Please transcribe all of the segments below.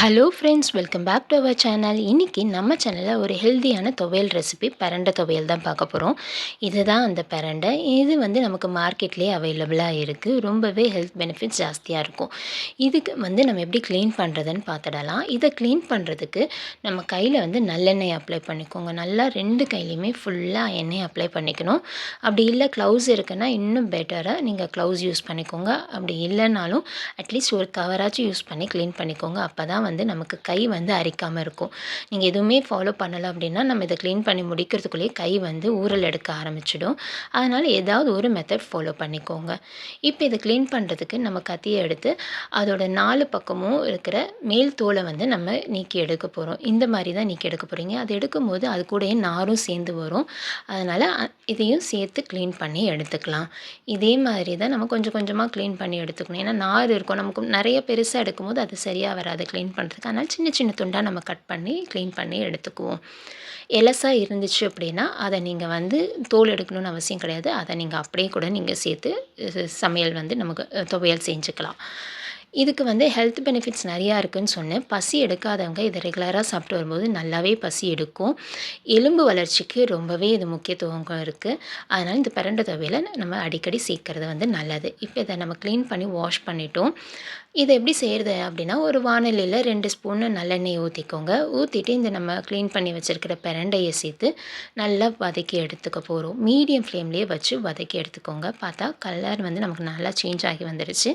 Hello friends welcome back to our channel இன்றைக்கி நம்ம சேனலில் ஒரு ஹெல்த்தியான துவையல் ரெசிபி பரண்டை துவையல் தான் பார்க்க போகிறோம் இதுதான் அந்த பரண்டை. இது வந்து நமக்கு மார்க்கெட்லேயே அவைலபிளாக இருக்குது ரொம்பவே ஹெல்த் பெனிஃபிட்ஸ் ஜாஸ்தியாக இருக்கும். இதுக்கு வந்து நம்ம எப்படி க்ளீன் பண்ணுறதுன்னு பார்த்துடலாம். இதை க்ளீன் பண்ணுறதுக்கு நம்ம கையில் வந்து நல்லெண்ணெய் அப்ளை பண்ணிக்கோங்க. நல்லா ரெண்டு கையிலையுமே ஃபுல்லாக எண்ணெய் அப்ளை பண்ணிக்கணும். அப்படி இல்லை க்ளவுஸ் இருக்குன்னா இன்னும் பெட்டராக நீங்கள் க்ளவுஸ் யூஸ் பண்ணிக்கோங்க. அப்படி இல்லைனாலும் அட்லீஸ்ட் ஒரு கவராச்சும் யூஸ் பண்ணி க்ளீன் பண்ணிக்கோங்க. அப்போ தான் வந்து நமக்கு கை வந்து அரிக்காமல் இருக்கும். நீங்கள் எதுவுமே ஃபாலோ பண்ணலை அப்படின்னா நம்ம இதை க்ளீன் பண்ணி முடிக்கிறதுக்குள்ளேயே கை வந்து ஊரல் எடுக்க ஆரம்பிச்சிடும். அதனால் ஏதாவது ஒரு மெத்தட் ஃபாலோ பண்ணிக்கோங்க. இப்போ இதை க்ளீன் பண்ணுறதுக்கு நம்ம கத்தியை எடுத்து அதோட நாலு பக்கமும் இருக்கிற மேல் தோலை வந்து நம்ம நீக்கி எடுக்க போகிறோம் இந்த மாதிரி தான் நீக்கி எடுக்க போகிறீங்க அது எடுக்கும்போது அது கூடயே நாரும் சேர்ந்து வரும். அதனால் இதையும் சேர்த்து க்ளீன் பண்ணி எடுத்துக்கலாம். இதே மாதிரி தான் நம்ம கொஞ்சம் கொஞ்சமாக க்ளீன் பண்ணி எடுத்துக்கணும். ஏன்னா நார் இருக்கும். நமக்கு நிறைய பெருசாக எடுக்கும்போது அது சரியாக வராது. க்ளீன் பண்ணுறதுக்கு அதனால் சின்ன சின்ன துண்டாக நம்ம கட் பண்ணி க்ளீன் பண்ணி எடுத்துக்குவோம். எலசாக இருந்துச்சு அப்படின்னா அதை நீங்கள் வந்து தோல் எடுக்கணும்னு அவசியம் கிடையாது. அதை நீங்கள் அப்படியே கூட நீங்கள் சேர்த்து சமையல் வந்து நமக்கு துவையல் செஞ்சுக்கலாம். இதுக்கு வந்து ஹெல்த் பெனிஃபிட்ஸ் நிறையா இருக்குதுன்னு சொன்னேன். பசி எடுக்காதவங்க இதை ரெகுலராக சாப்பிட்டு வரும்போது நல்லாவே பசி எடுக்கும். எலும்பு வளர்ச்சிக்கு ரொம்பவே இது முக்கியத்துவம் இருக்குது அதனால் இந்த பரண்ட துவையில் நம்ம அடிக்கடி சேர்க்கறது வந்து நல்லது. இப்போ இதை நம்ம க்ளீன் பண்ணி வாஷ் பண்ணிட்டோம். இதை எப்படி செய்கிறது அப்படின்னா ஒரு வானிலையில் ரெண்டு ஸ்பூன் நல்லெண்ணெய் ஊற்றிக்கோங்க ஊற்றிட்டு இந்த நம்ம க்ளீன் பண்ணி வச்சுருக்கிற பிரண்டையை சேர்த்து நல்லா வதக்கி எடுத்துக்க போகிறோம் மீடியம் ஃப்ளேம்லேயே வச்சு வதக்கி எடுத்துக்கோங்க. பார்த்தா கலர் வந்து நமக்கு நல்லா சேஞ்ச் ஆகி வந்துடுச்சு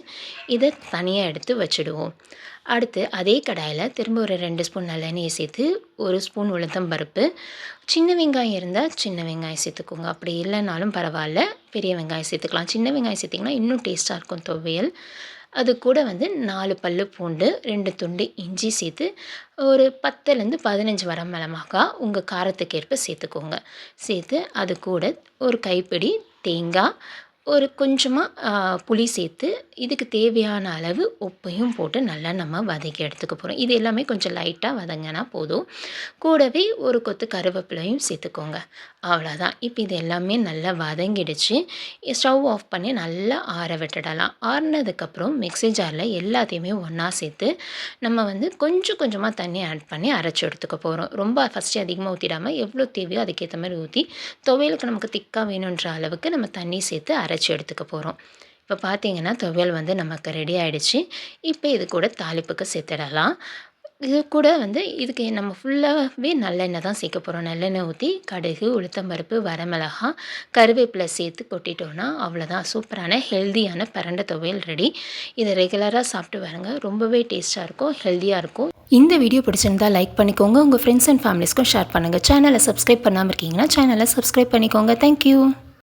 இதை தனியாக எடுத்து வச்சுடுவோம். அடுத்து அதே கடாயில் திரும்ப ஒரு ரெண்டு ஸ்பூன் நல்லெண்ணெயை சேர்த்து ஒரு ஸ்பூன் உளுத்தம் பருப்பு. சின்ன வெங்காயம் இருந்தால் சின்ன வெங்காயம் சேர்த்துக்கோங்க. அப்படி இல்லைனாலும் பரவாயில்ல. பெரிய வெங்காயம் சேர்த்துக்கலாம். சின்ன வெங்காயம் சேர்த்திங்கன்னா இன்னும் டேஸ்ட்டாக இருக்கும் துவையல். அது கூட வந்து நாலு பல் பூண்டு ரெண்டு துண்டு இஞ்சி சேர்த்து ஒரு பத்துலேருந்து பதினஞ்சு வர மிளகாய் உங்கள் காரத்துக்கேற்ப சேர்த்துக்கோங்க. சேர்த்து அது கூட ஒரு கைப்பிடி தேங்காய் ஒரு கொஞ்சமாக புளி சேர்த்து இதுக்கு தேவையான அளவு உப்பையும் போட்டு நல்லா நம்ம வதக்கி எடுத்துக்க போகிறோம் இது எல்லாமே கொஞ்சம் லைட்டாக வதங்கினா போதும். கூடவே ஒரு கொத்து கருவேப்பிலையும் சேர்த்துக்கோங்க. அவ்வளோதான் இப்போ இது எல்லாமே நல்லா வதங்கிடுச்சு. ஸ்டவ் ஆஃப் பண்ணி நல்லா ஆற விட்டுடலாம். ஆறினதுக்கப்புறம் மிக்சி ஜாரில் எல்லாத்தையுமே ஒன்றா சேர்த்து நம்ம வந்து கொஞ்சம் கொஞ்சமாக தண்ணி ஆட் பண்ணி அரைச்சி எடுத்துக்க போகிறோம் ரொம்ப ஃபஸ்ட்டு அதிகமாக ஊற்றிடாமல் எவ்வளோ தேவையோ அதுக்கேற்ற மாதிரி ஊற்றி துவையலுக்கு நமக்கு திக்காக வேணுன்ற அளவுக்கு நம்ம தண்ணி சேர்த்து அரை அரைச்சி எடுத்துக்க போகிறோம் இப்போ பார்த்தீங்கன்னா துவையல் வந்து நமக்கு ரெடி ஆகிடுச்சு இப்போ இது கூட தாளிப்புக்கு சேர்த்துடலாம். இது கூட வந்து இதுக்கு நம்ம ஃபுல்லாகவே நல்லெண்ணெய் தான் சேர்க்க போகிறோம் நல்லெண்ணெய் ஊற்றி கடுகு உளுத்தம்பருப்பு வரமிளகா கருவேப்பிலை சேர்த்து கொட்டிட்டோன்னா அவ்வளோதான் சூப்பரான ஹெல்த்தியான பரண்ட துவையல் ரெடி இதை ரெகுலராக சாப்பிட்டு வரங்க ரொம்பவே டேஸ்ட்டாக இருக்கும் ஹெல்த்தியாக இருக்கும். இந்த வீடியோ பிடிச்சிருந்தா லைக் பண்ணிக்கோங்க. உங்கள் ஃப்ரெண்ட்ஸ் அண்ட் ஃபேமிலிஸ்க்கும் ஷேர் பண்ணுங்கள் சேனலை சப்ஸ்கிரைப் பண்ணாமல் இருக்கீங்கன்னா சேனலை சப்ஸ்கிரைப் பண்ணிக்கோங்க. தேங்க்யூ